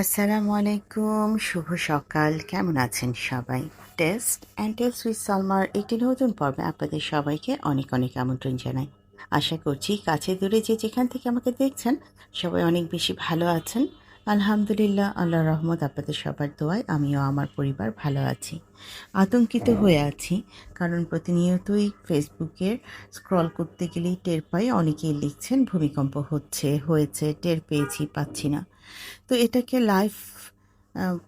আসসালামু আলাইকুম, শুভ সকাল। কেমন আছেন সবাই? টেস্ট অ্যান্ড টেস্ট উইথ সালমার একটি নতুন পর্বে আপনাদের সবাইকে অনেক অনেক আমন্ত্রণ জানাই। আশা করছি কাছে দূরে যে যেখান থেকে আমাকে দেখছেন, সবাই অনেক বেশি ভালো আছেন। আলহামদুলিল্লাহ, আল্লাহ রহমত, আপনাদের সবার দোয়ায় আমিও আমার পরিবার ভালো আছি। আতঙ্কিত হয়ে আছি, কারণ প্রতিনিয়তই ফেসবুকের স্ক্রল করতে গেলেই টের পাই, অনেকেই লিখছেন, ভূমিকম্প হচ্ছে, হয়েছে, টের পেয়েছি, পাচ্ছি না। তো এটাকে লাইফ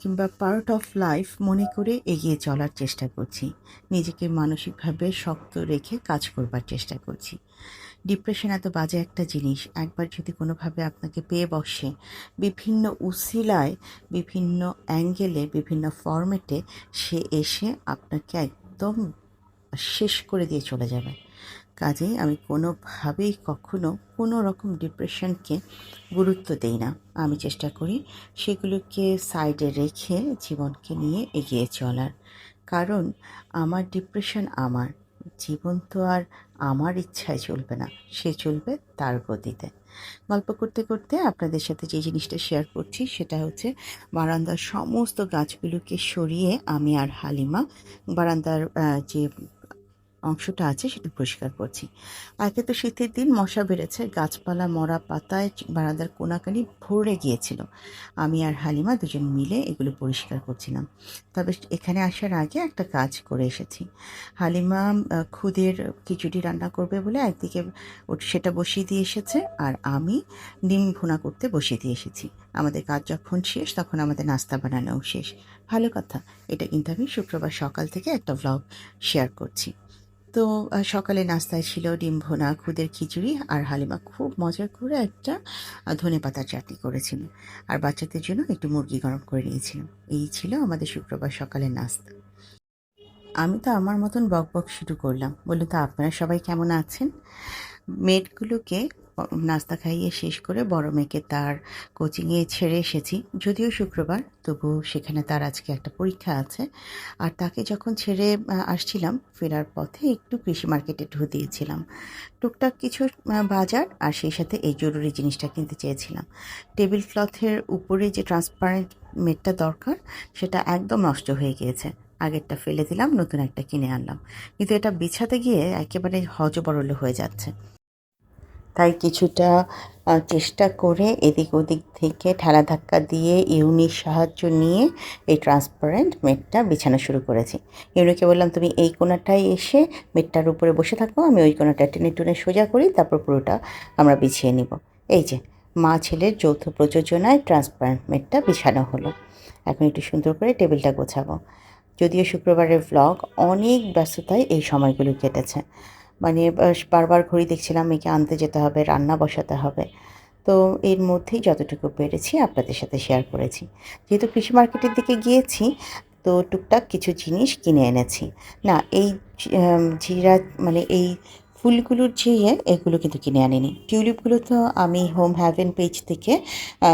কিংবা পার্ট অফ লাইফ মনে করে এগিয়ে চলার চেষ্টা করছি। নিজেকে মানসিকভাবে শক্ত রেখে কাজ করবার চেষ্টা করছি। ডিপ্রেশন এত বাজে একটা জিনিস, একবার যদি কোনোভাবে আপনাকে পেয়ে বসে, বিভিন্ন উসিলায়, বিভিন্ন অ্যাঙ্গেলে বিভিন্ন ফরম্যাটে সে এসে আপনাকে একদম শেষ করে দিয়ে চলে যাবে। কাজেই আমি কোনোভাবেই কখনো কোনো রকম ডিপ্রেশনকে গুরুত্ব দেই না। আমি চেষ্টা করি সেগুলোকে সাইডে রেখে জীবনকে নিয়ে এগিয়ে চলার। কারণ আমার ডিপ্রেশন আমার। জীবন তো আর আমার ইচ্ছায় চলবে না, সে চলবে তার গতিতে। গল্প করতে করতে আপনাদের সাথে যে জিনিসটা শেয়ার করছি সেটা হচ্ছে বারান্দার সমস্ত গাছগুলোকে সরিয়ে আমি আর হালিমা বারান্দার যে অংশটা আছে, সেটা পরিষ্কার করছি। আগে তো শীতের দিন, মশা বেড়েছে, গাছপালা, মরা পাতায় বারান্দার কোনাকানি ভরে গিয়েছিল। আমি আর হালিমা দুজন মিলে এগুলো পরিষ্কার করছিলাম। তবে এখানে আসার আগে একটা কাজ করে এসেছি। হালিমা খুদের খিচুড়ি রান্না করবে বলে একদিকে সেটা বসিয়ে দিয়ে এসেছে আর আমি ডিম ভুনা করতে বসিয়ে দিয়ে এসেছি। আমাদের কাজ যখন শেষ, তখন আমাদের নাস্তা বানানোও শেষ। ভালো কথা। এটা কিন্তু আমি শুক্রবার সকাল থেকে একটা ভ্লগ শেয়ার করছি। তো সকালে নাস্তায় ছিল ডিম ভোনা, খুদের খিচুড়ি আর হালিমা খুব মজা করে একটা ধনে পাতার চাটনি করেছিল। আর বাচ্চাদের জন্য একটু মুরগি গরম করে নিয়েছিল। এই ছিল আমাদের শুক্রবার সকালের নাস্তা। আমি তো আমার মতন বক বক শুরু করলাম। বলুন তো আপনারা সবাই কেমন আছেন? মেয়েগুলোকে নাস্তা খাইয়ে শেষ করে বড় মেয়েকে তার কোচিংয়ে ছেড়ে এসেছি। যদিও শুক্রবার, তবু সেখানে তার আজকে একটা পরীক্ষা আছে। আর তাকে যখন ছেড়ে আসছিলাম, ফেরার পথে একটু কৃষি মার্কেটে ঢু দিয়েছিলাম। টুকটাক কিছু বাজার আর সেই সাথে এই জরুরি জিনিসটা কিনতে চেয়েছিলাম। টেবিল ক্লথের উপরে যে ট্রান্সপারেন্ট মেটটা দরকার, সেটা একদম নষ্ট হয়ে গিয়েছে। আগেরটা ফেলে দিলাম, নতুন একটা কিনে আনলাম। কিন্তু এটা বিছাতে গিয়ে একেবারে হজবরল হয়ে যাচ্ছে। তাই কিছুটা চেষ্টা করে এদিক ওদিক থেকে ঠেলা ধাক্কা দিয়ে ইউনির সাহায্য নিয়ে এই ট্রান্সপারেন্ট মেটটা বিছানো শুরু করেছি। ইউনিকে বললাম, তুমি এই কোনাটায় এসে মেটটার উপরে বসে থাকব আমি ওই কোনাটা টেনে টুনে সোজা করি, তারপর পুরোটা আমরা বিছিয়ে নিব। এই যে, মা ছেলের যৌথ প্রযোজনায় ট্রান্সপারেন্ট মেটটা বিছানো হলো। এখন একটু সুন্দর করে টেবিলটা গোছাবো। যদিও শুক্রবারের ব্লগ অনেক ব্যস্ততায় এই সময়গুলো কেটেছে। মানে বারবার ঘড়ি দেখছিলাম মেয়েকে আনতে যেতে হবে, রান্না বসাতে হবে। তো এর মধ্যেই যতটুকু পেরেছি আপনাদের সাথে শেয়ার করেছি। যেহেতু কৃষি মার্কেটের দিকে গিয়েছি, তো টুকটাক কিছু জিনিস কিনে এনেছি। না, এই জিরা মানে এই ফুলগুলোর যে ইয়ে এগুলো কিন্তু কিনে আনিনি। টিউলিপগুলো তো আমি হোম হ্যাভেন পেজ থেকে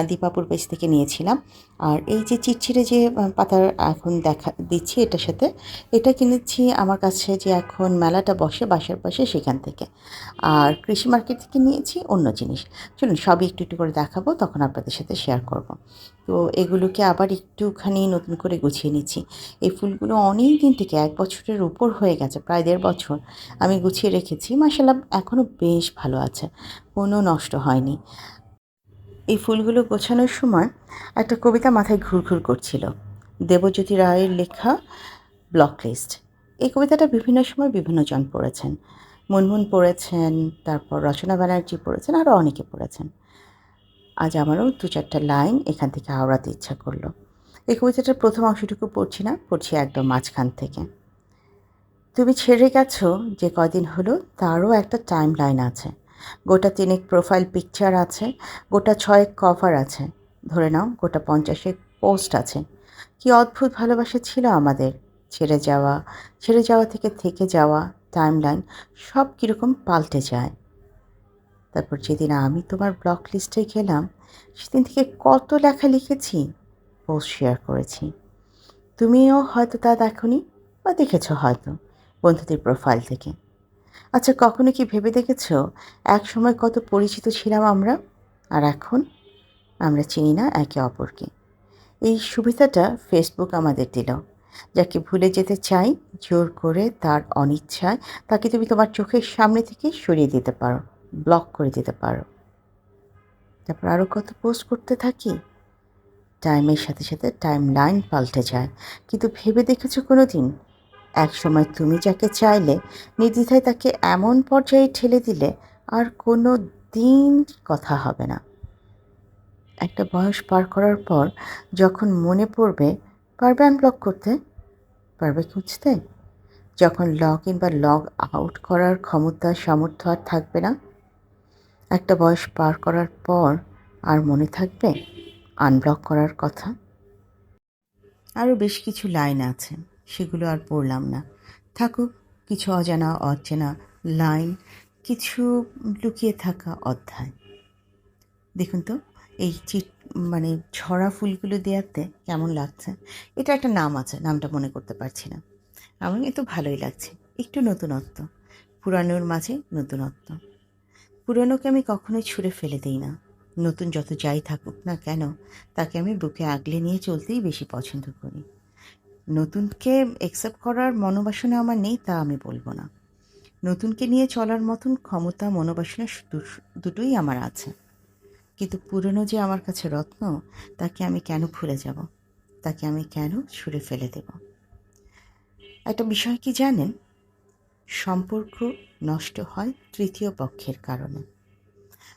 দীপাপুর পেজ থেকে নিয়েছিলাম। আর এই যে চিটচিটে যে পাতার এখন দেখা, দিচ্ছি এটার সাথে, এটা কিনেছি আমার কাছে যে এখন মেলাটা বসে, বাসার পাশে সেখান থেকে। আর কৃষি মার্কেট থেকে নিয়েছি অন্য জিনিস। চলুন সবই একটু একটু করে দেখাবো, তখন আপনাদের সাথে শেয়ার করব। তো এগুলোকে আবার একটুখানি নতুন করে গুছিয়ে নিচ্ছি। এই ফুলগুলো অনেক দিন থেকে, এক বছরের উপর হয়ে গেছে, প্রায় দেড় বছর আমি গুছিয়ে রেখেছি। মাসাল্লাহ এখনও বেশ ভালো আছে, কোনো নষ্ট হয়নি। এই ফুলগুলো গোছানোর সময় একটা কবিতা মাথায় ঘুরঘুর করছিল, দেবজ্যোতি রায়ের লেখা ব্লক লিস্ট। এই কবিতাটা বিভিন্ন সময় বিভিন্ন জন পড়েছেন। মুনমুন পড়েছেন, তারপর রচনা ব্যানার্জি পড়েছেন, আরও অনেকে পড়েছেন। আজ আমারও দু চারটা লাইন এখান থেকে আওড়াতে ইচ্ছা করল। এই কবিতাটার প্রথম অংশটুকু পড়ছি না, পড়ছি একদম মাঝখান থেকে। তুমি ছেড়ে গেছো যে কদিন হলো, তারও একটা টাইম লাইন আছে। গোটা তিনেক প্রোফাইল পিকচার আছে, গোটা ছয়েক কভার আছে। ধরে নাও, গোটা পঞ্চাশেক পোস্ট আছে। কি অদ্ভুত ভালোবাসা ছিল আমাদের। ছেড়ে যাওয়া ছেড়ে যাওয়া থেকে থেকে যাওয়া টাইম লাইন সব কীরকম পাল্টে যায়। তারপর যেদিন আমি তোমার ব্লক লিস্টে গেলাম, সেদিন থেকে কত লেখা লিখেছি পোস্ট শেয়ার করেছি। তুমিও হয়তো তা দেখনি বা দেখেছ হয়তো বন্ধুদের প্রোফাইল থেকে। আচ্ছা কখনো কি ভেবে দেখেছ এক সময় কত পরিচিত ছিলাম আমরা? আর এখন? আমরা চিনি না একে অপরকে। এই সুবিধাটা ফেসবুক আমাদের দিল। যাকে ভুলে যেতে চাই, জোর করে তার অনিচ্ছায় তাকে তুমি তোমার চোখের সামনে থেকে সরিয়ে দিতে পারো। ব্লক করে দিতে পারো। তারপর আরও কত পোস্ট করতে থাকি? টাইমের সাথে সাথে টাইম লাইন পাল্টে যায়। কিন্তু ভেবে দেখেছ কোনো দিন এক সময় তুমি যাকে চাইলে, নির্দ্বিধায় তাকে এমন পর্যায়ে ঠেলে দিলে আর কোনো দিন কথা হবে না। একটা বয়স পার করার পর যখন মনে পড়বে, পারবে আনব্লক করতে? পারবে খুঁজতে? যখন লগ ইন বা লগ আউট করার ক্ষমতা, সামর্থ্য আর থাকবে না একটা বয়স পার করার পর আর মনে থাকবে আনব্লক করার কথা? আরও বেশ কিছু লাইন আছে, সেগুলো আর পড়লাম না। থাকুক, কিছু অজানা, অচেনা লাইন কিছু লুকিয়ে থাকা অধ্যায়। দেখুন তো, এই চিট মানে ঝরা ফুলগুলো দেওয়াতে কেমন লাগছে? এটা একটা নাম আছে, নামটা মনে করতে পারছি না। আমার কিন্তু ভালোই লাগছে, একটু নতুনত্ব, পুরানোর মাঝে নতুনত্ব। পুরানোকে আমি কখনোই ছুঁড়ে ফেলে দিই না। নতুন যত যাই থাকুক না কেন, তাকে আমি বুকে আগলে নিয়ে চলতেই বেশি পছন্দ করি। নতুনকে অ্যাকসেপ্ট করার মনোবাসনা আমার নেই তা আমি বলব না। নতুনকে নিয়ে চলার মতন ক্ষমতা, মনোবাসনা দুটোই আমার আছে। কিন্তু পুরনো যে আমার কাছে রত্ন, তাকে আমি কেন ভুলে যাব? তাকে আমি কেন ছুঁড়ে ফেলে দেব? একটা বিষয় কি জানেন? সম্পর্ক নষ্ট হয় তৃতীয় পক্ষের কারণে।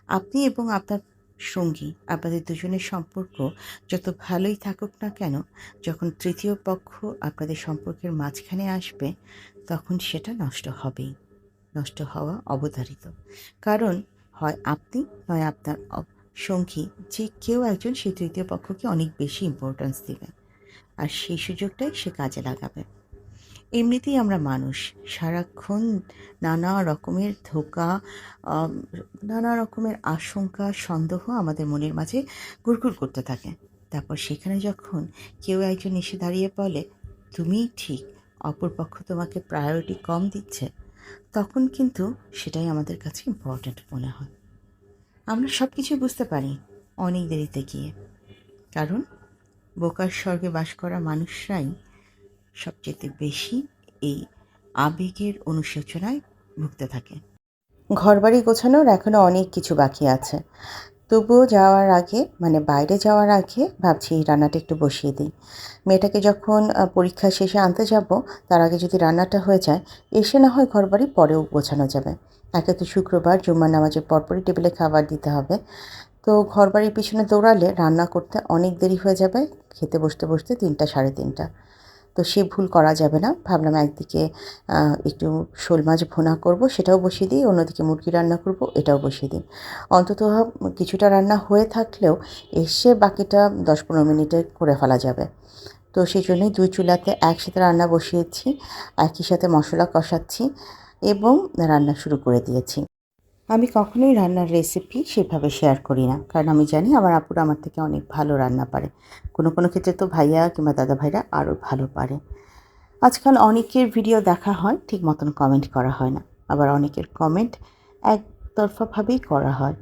আপনি এবং আপনার সঙ্গী, আপনাদের দুজনের সম্পর্ক যত ভালোই থাকুক না কেন, যখন তৃতীয় পক্ষ আপনাদের সম্পর্কের মাঝখানে আসবে, তখন সেটা নষ্ট হবেই। নষ্ট হওয়া অবধারিত। কারণ হয় আপনি, নয় আপনার সঙ্গী, যে কেউ একজন সেই তৃতীয় পক্ষকে অনেক বেশি ইম্পর্ট্যান্স দেবে। আর সেই সুযোগটাই সে কাজে লাগাবে। এমনিতেই আমরা মানুষ। সারাক্ষণ নানা রকমের ধোকা নানা রকমের আশঙ্কা, সন্দেহ আমাদের মনের মাঝে গুড়গুড় করতে থাকে। তারপর সেখানে যখন কেউ একজন এসে দাঁড়িয়ে বলে তুমিই ঠিক অপরপক্ষ তোমাকে প্রায়োরিটি কম দিচ্ছে, তখন কিন্তু সেটাই আমাদের কাছে ইম্পর্ট্যান্ট মনে হয়। আমরা সব কিছুই বুঝতে পারি অনেক দেরিতে গিয়ে। কারণ বোকার স্বর্গে বাস করা মানুষরাই সবচেয়ে বেশি এই আবেগের অনুশোচনায় ভুগতে থাকে। ঘরবাড়ি গোছানোর এখনও অনেক কিছু বাকি আছে। তবুও যাওয়ার আগে মানে বাইরে যাওয়ার আগে ভাবছি রান্নাটা একটু বসিয়ে দিই। মেয়েটাকে যখন পরীক্ষা শেষে আনতে যাব, তার আগে যদি রান্নাটা হয়ে যায়, এসে না হয় ঘরবাড়ি পরেও গোছানো যাবে। একে তো শুক্রবার জুম্মা নামাজের পরপরই টেবিলে খাবার দিতে হবে। তো ঘরবাড়ির পিছনে দৌড়ালে রান্না করতে অনেক দেরি হয়ে যাবে, খেতে বসতে বসতে তিনটা, সাড়ে তিনটা। তো সে ভুল করা যাবে না। ভাবলাম একদিকে একটু শোল মাছ ভুনা করব, সেটাও বসিয়ে দিই। অন্যদিকে মুরগি রান্না করব, এটাও বসিয়ে দিই। অন্তত কিছুটা রান্না হয়ে থাকলেও এসে বাকিটা দশ পনেরো মিনিটে করে ফেলা যাবে। তো সেই জন্যই দুই চুলাতে একসাথে রান্না বসিয়েছি, একই সাথে মশলা কষাচ্ছি এবং রান্না শুরু করে দিয়েছি। আমি কখনোই রান্নার রেসিপি সেভাবে শেয়ার করি না। কারণ আমি জানি আমার আপুরা আমার থেকে অনেক ভালো রান্না পারে। কোনো কোনো ক্ষেত্রে তো ভাইয়া কিংবা দাদা ভাইরা আরও ভালো পারে। আজকাল অনেকের ভিডিও দেখা হয়, ঠিক মতন কমেন্ট করা হয় না। আবার অনেকের কমেন্ট একতরফাভাবেই করা হয়।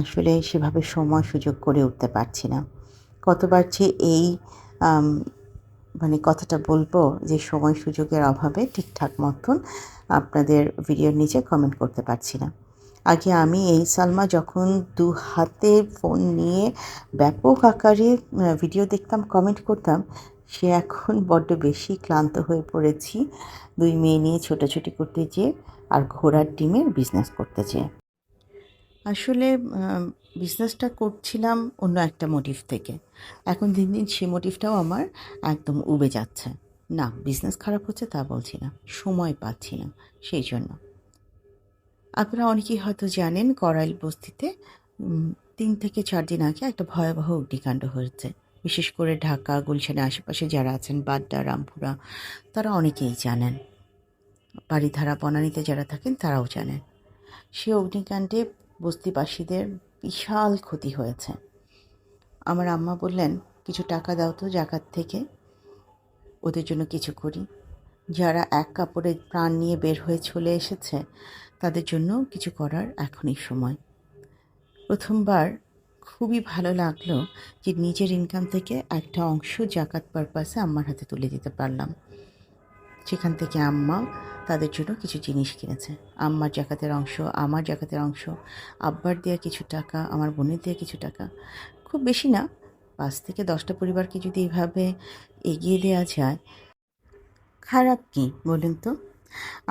আসলে সেভাবে সময় সুযোগ করে উঠতে পারছি না। কতবার যে এই মানে কথাটা বলব যে সময় সুযোগের অভাবে ঠিকঠাক মতন আপনাদের ভিডিওর নিচে কমেন্ট করতে পারছি না। আগে আমি এই সালমা যখন দু হাতে ফোন নিয়ে ব্যাপক আকারে ভিডিও দেখতাম কমেন্ট করতাম, সে এখন বড্ড বেশি ক্লান্ত হয়ে পড়েছি। দুই মেয়ে নিয়ে ছোটাছুটি করতে যেয়ে আর ঘোড়ার ডিমের বিজনেস করতে যেয়ে আসলে বিজনেসটা করছিলাম অন্য একটা মোটিভ থেকে। এখন দিন দিন সেই মোটিভটাও আমার একদম উবে যাচ্ছে। না বিজনেস খারাপ হচ্ছে তা বলছি না। সময় পাচ্ছি না, সেই জন্য। আপনারা অনেকেই হয়তো জানেন করাইল বস্তিতে তিন থেকে চার দিন আগে একটা ভয়াবহ অগ্নিকাণ্ড হয়েছে। বিশেষ করে ঢাকা, গুলশানের আশেপাশে যারা আছেন বাড্ডা, রামপুরা, তারা অনেকেই জানেন। বাড়িধারা বনানীতে যারা থাকেন, তারাও জানেন। সে অগ্নিকাণ্ডে বস্তিবাসীদের বিশাল ক্ষতি হয়েছে। আমার আম্মা বললেন, কিছু টাকা দাও তো জাকাত থেকে, ওদের জন্য কিছু করি। যারা এক কাপড়ে প্রাণ নিয়ে বের হয়ে চলে এসেছে, তাদের জন্য কিছু করার এখনই সময়। প্রথমবার খুবই ভালো লাগল যে নিজের ইনকাম থেকে একটা অংশ জাকাত পারপাসে আম্মার হাতে তুলে দিতে পারলাম। সেখান থেকে আম্মা তাদের জন্য কিছু জিনিস কিনেছে। আম্মার জাকাতের অংশ, আমার জাকাতের অংশ, আব্বার দেওয়া কিছু টাকা, আমার বোনের দেওয়া কিছু টাকা। খুব বেশি না, পাঁচ থেকে দশটা পরিবারকে যদি এইভাবে এগিয়ে দেওয়া যায় খারাপ কি বলুন তো?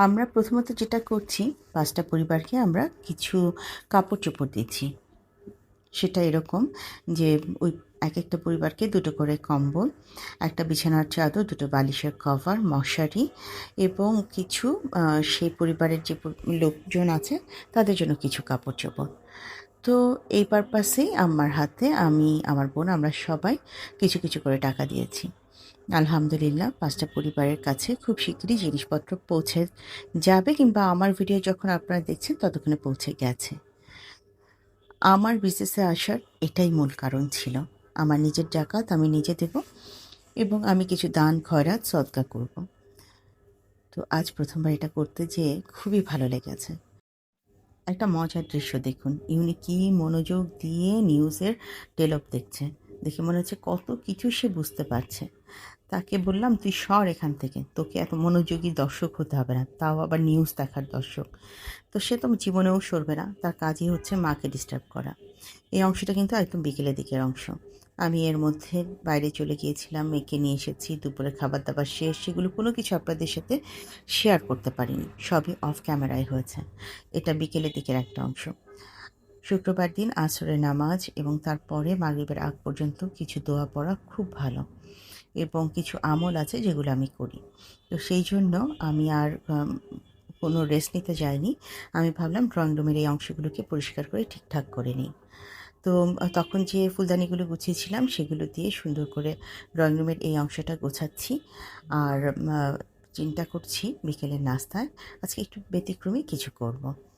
আমরা প্রথমত যেটা করছি, পাঁচটা পরিবারকে আমরা কিছু কাপড় চোপড় দিচ্ছি। সেটা এরকম যে, ওই এক একটা পরিবারকে দুটো করে কম্বল, একটা বিছানার চাদর, দুটো বালিশের কভার, মশারি এবং কিছু সেই পরিবারের যে লোকজন আছে, তাদের জন্য কিছু কাপড় চোপড় তো এই পারপাসেই আমার হাতে আমি, আমার বোন, আমরা সবাই কিছু কিছু করে টাকা দিয়েছি। আলহামদুলিল্লাহ, পাঁচটা পরিবারের কাছে খুব শীঘ্রই জিনিসপত্র পৌঁছে যাবে কিংবা আমার ভিডিও যখন আপনারা দেখছেন ততক্ষণে পৌঁছে গেছে। আমার বিজনেসে আসার এটাই মূল কারণ ছিল। আমার নিজের ডাকাত আমি নিজে দেব এবং আমি কিছু দান, খয়রাত, সদকা করব। তো আজ প্রথমবার এটা করতে যেয়ে খুবই ভালো লেগেছে। একটা মজার দৃশ্য দেখুন। ইউনি কি মনোযোগ দিয়ে নিউজের টেলপ দেখছে। দেখে মনে হচ্ছে কত কিছু সে বুঝতে পারছে। তাকে বললাম, তুই সর এখান থেকে। তোকে এত মনোযোগী দর্শক হতে হবে না। তাও আবার নিউজ দেখার দর্শক। তো সে তো জীবনেও সরবে না। তার কাজই হচ্ছে মাকে ডিস্টার্ব করা। এই অংশটা কিন্তু একদম বিকেলের দিকের অংশ। আমি এর মধ্যে বাইরে চলে গিয়েছিলাম, মেয়েকে নিয়ে এসেছি, দুপুরে খাবার দাবার শেষ। সেগুলো কোনো কিছু আপনাদের সাথে শেয়ার করতে পারিনি। সবই অফ ক্যামেরায় হয়েছে। এটা বিকেলের দিকের একটা অংশ। শুক্রবার দিন আসরের নামাজ এবং তারপরে মাগরিবের আগ পর্যন্ত কিছু দোয়া পড়া খুব ভালো। এবং কিছু আমল আছে যেগুলো আমি করি। তো সেই জন্য আমি আর কোনো রেস্ট নিতে যাইনি। আমি ভাবলাম ড্রয়িং রুমের এই অংশগুলোকে পরিষ্কার করে ঠিকঠাক করে নিই। তো তখন যে ফুলদানিগুলো গুছিয়েছিলাম সেগুলো দিয়ে সুন্দর করে ড্রয়িং রুমের এই অংশটা গোছাচ্ছি। আর চিন্তা করছি বিকেলের নাস্তায়। আজকে একটু ব্যতিক্রমী কিছু করব।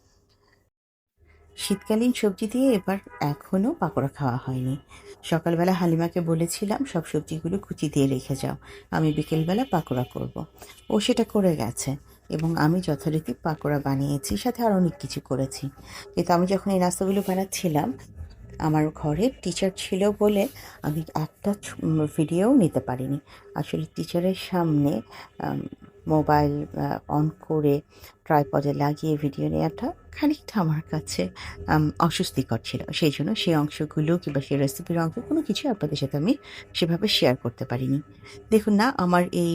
শীতকালীন সবজি দিয়ে এবার এখনও পাকোড়া খাওয়া হয়নি। সকালবেলা হালিমাকে বলেছিলাম, সব সবজিগুলো কুচি দিয়ে রেখে যাও। আমি বিকেলবেলা পাকোড়া করব। ও সেটা করে গেছে এবং আমি যথারীতি পাকোড়া বানিয়েছি, সাথে আর অনেক কিছু করেছি। কিন্তু আমি যখন এই নাস্তাগুলো বানাচ্ছিলাম, আমার ঘরে টিচার ছিল বলে আমি একটা ভিডিও নিতে পারিনি। আসলে টিচারের সামনে মোবাইল অন করে ট্রাইপডে লাগিয়ে ভিডিও নেওয়াটা খানিকটা আমার কাছে অস্বস্তিকর ছিল। সেই জন্য সেই অংশগুলো কিংবা সেই রেসিপির অংশ, কোনো কিছু আপনাদের সাথে আমি সেভাবে শেয়ার করতে পারিনি। দেখুন না, আমার এই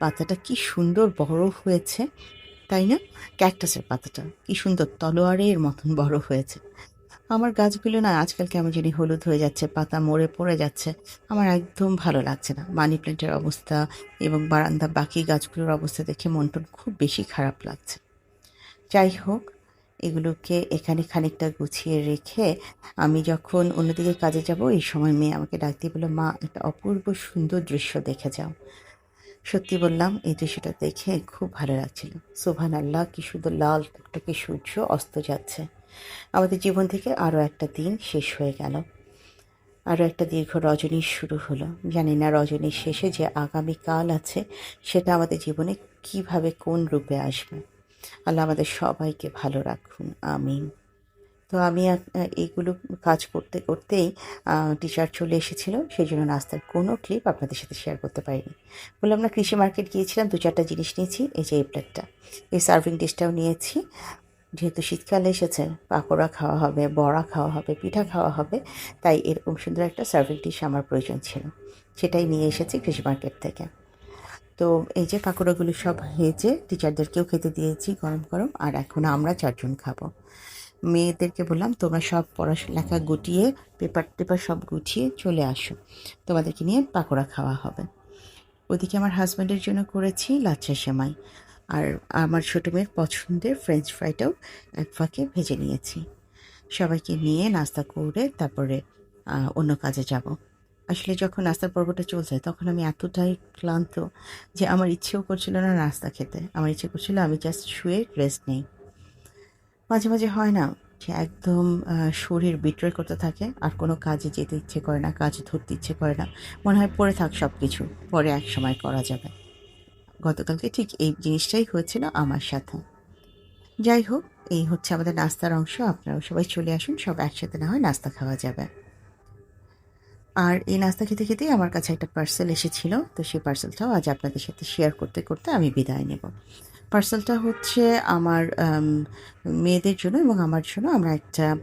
পাতাটা কি সুন্দর বড় হয়েছে, তাই না? ক্যাকটাসের পাতাটা, কি সুন্দর তলোয়ারের মতন বড় হয়েছে। আমার গাছগুলো না আজকাল কেমন জানি হলুদ হয়ে যাচ্ছে, পাতা মরে পড়ে যাচ্ছে। আমার একদম ভালো লাগছে না। মানি প্ল্যান্টের অবস্থা এবং বারান্দা বাকি গাছগুলোর অবস্থা দেখে মন টন খুব বেশি খারাপ লাগছে। যাই হোক, এগুলোকে এখানে খানিকটা গুছিয়ে রেখে আমি যখন অন্যদিকে কাজে যাব, এই সময় মেয়ে আমাকে ডাক দিয়ে বলল, মা, একটা অপূর্ব সুন্দর দৃশ্য দেখে যাও। সত্যি বললাম, এই দৃশ্যটা দেখে খুব ভালো লাগছিল। সোভান আল্লাহ কি সুন্দর লাল টকটকে সূর্য অস্ত যাচ্ছে। আমাদের জীবন থেকে আরও একটা দিন শেষ হয়ে গেল। আরও একটা দীর্ঘ রজনী শুরু হলো। জানি না রজনীর শেষে যে আগামীকাল আছে, সেটা আমাদের জীবনে কীভাবে কোন রূপে আসবে। আল্লাহ আমাদের সবাইকে ভালো রাখুন। আমিন। তো আমি এইগুলো কাজ করতে করতেই টিচার চলে এসেছিল। সেই জন্য নাস্তার কোনো ক্লিপ আপনাদের সাথে শেয়ার করতে পারিনি। বললাম, না, কৃষি মার্কেট গিয়েছিলাম দু চারটা জিনিস নিয়েছি, এই যে এই প্লেটটা এই সার্ভিং ডিশটাও নিয়েছি। যেহেতু শীতকাল এসেছে, পাকোড়া খাওয়া হবে, বড়া খাওয়া হবে, পিঠা খাওয়া হবে, তাই এরকম সুন্দর একটা সার্ভিং ডিশ আমার প্রয়োজন ছিল। সেটাই নিয়ে এসেছি কৃষি মার্কেট থেকে। তো এই যে পাকোড়াগুলো সব হয়েছে টিচারদেরকেও খেতে দিয়েছি গরম গরম, আর এখন আমরা চারজন খাব। মেয়েদেরকে বললাম, তোমরা সব পড়ালেখা গুটিয়ে পেপার টেপার সব গুছিয়ে চলে আসো। তোমাদেরকে নিয়ে পাকোড়া খাওয়া হবে। ওদিকে আমার হাজব্যান্ডের জন্য করেছি লাচ্ছা সেমাই। আর আমার ছোটো মেয়ের পছন্দের ফ্রেঞ্চ ফ্রাইটাও এক ফাঁকে ভেজে নিয়েছি। সবাইকে নিয়ে নাস্তা করে তারপরে অন্য কাজে যাব। আসলে যখন নাস্তার পর্বটা চলছে, তখন আমি এতটাই ক্লান্ত যে আমার ইচ্ছেও করছিল না নাস্তা খেতে। আমার ইচ্ছে করছিল আমি জাস্ট শুয়ে রেস্ট নেই। মাঝে মাঝে হয় না যে একদম শরীর বিট্রয় করতে থাকে, আর কোনো কাজে যেতে ইচ্ছে করে না, কাজ ধরতে ইচ্ছে করে না। মনে হয় পড়ে থাক সব কিছু পরে এক সময় করা যাবে। গতকালকে ঠিক এই জিনিসটাই হয়েছিল আমার সাথে। যাই হোক, এই হচ্ছে আমাদের নাস্তার অংশ। আপনারাও সবাই চলে আসুন, সব একসাথে না হয় নাস্তা খাওয়া যাবে। আর এই নাস্তা খেতে খেতেই আমার কাছে একটা পার্সেল এসেছিল, তো সেই পার্সেলটাও আজ আপনাদের সাথে শেয়ার করতে করতে আমি বিদায় নেব। পার্সেলটা হচ্ছে আমার মেয়েদের জন্য এবং আমার জন্য আমরা একটা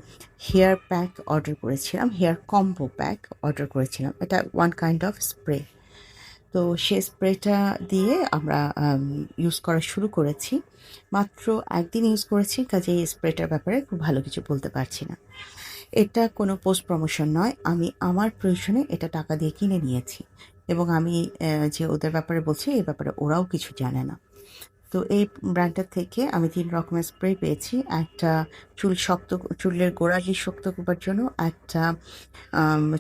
হেয়ার প্যাক অর্ডার করেছিলাম হেয়ার কম্বো প্যাক অর্ডার করেছিলাম। এটা ওয়ান কাইন্ড অফ স্প্রে তো সে স্প্রেটা দিয়ে আমরা ইউজ করা শুরু করেছি। মাত্র একদিন ইউজ করেছি, কাজে এই স্প্রেটার ব্যাপারে খুব ভালো কিছু বলতে পারছি না। এটা কোনো পোস্ট প্রমোশন নয়, আমি আমার প্রয়োজনে এটা টাকা দিয়ে কিনে নিয়েছি। এবং আমি যে ওদের ব্যাপারে বলছি, এই ব্যাপারে ওরাও কিছু জানে না। তো এই ব্র্যান্ডটার থেকে আমি তিন রকমের স্প্রে পেয়েছি। একটা চুল শক্ত, চুলের গোড়ালি শক্ত করবার জন্য, একটা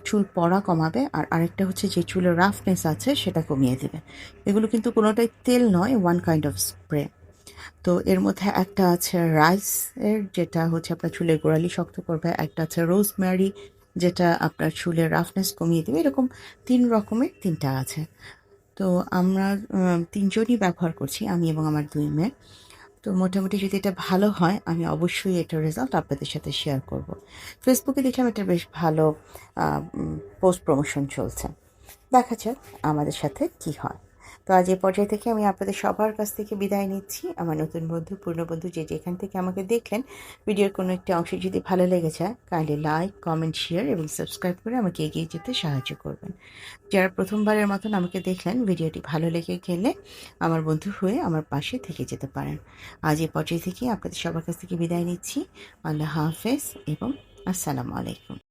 চুল পড়া কমাবে, আর আরেকটা হচ্ছে যে চুলের রাফনেস আছে সেটা কমিয়ে দেবে। এগুলো কিন্তু কোনোটাই তেল নয় ওয়ান কাইন্ড অফ স্প্রে তো এর মধ্যে একটা আছে রাইস এর, যেটা হচ্ছে আপনার চুলের গোড়ালি শক্ত করবে, একটা আছে রোজমেরি যেটা আপনার চুলের রাফনেস কমিয়ে দেবে। এরকম তিন রকমের তিনটা আছে। তো আমরা তিনজনই ব্যবহার করছি, আমি এবং আমার দুই মেয়ে। তো মোটামুটি যদি এটা ভালো হয়, আমি অবশ্যই এটার রেজাল্ট আপনাদের সাথে শেয়ার করব। ফেসবুকে দেখলাম এটা বেশ ভালো পোস্ট প্রমোশন চলছে। দেখা যাক আমাদের সাথে কি হয়। তো আজ এই পর্যায়ে থেকে আমি আপনাদের সবার কাছ থেকে বিদায় নিচ্ছি। আমার নতুন বন্ধু পুরনো বন্ধু যে যেখান থেকে আমাকে দেখলেন, ভিডিওর কোনো একটি অংশ যদি ভালো লেগে যায় কাইন্ডলি লাইক কমেন্ট শেয়ার এবং সাবস্ক্রাইব করে আমাকে এগিয়ে যেতে সাহায্য করবেন। যারা প্রথমবারের মতন আমাকে দেখলেন, ভিডিওটি ভালো লেগে গেলে আমার বন্ধু হয়ে আমার পাশে থেকে যেতে পারেন। আজ এই পর্যায়ে থেকে আপনাদের সবার কাছ থেকে বিদায় নিচ্ছি। আল্লাহ হাফেজ এবং আসসালামু আলাইকুম।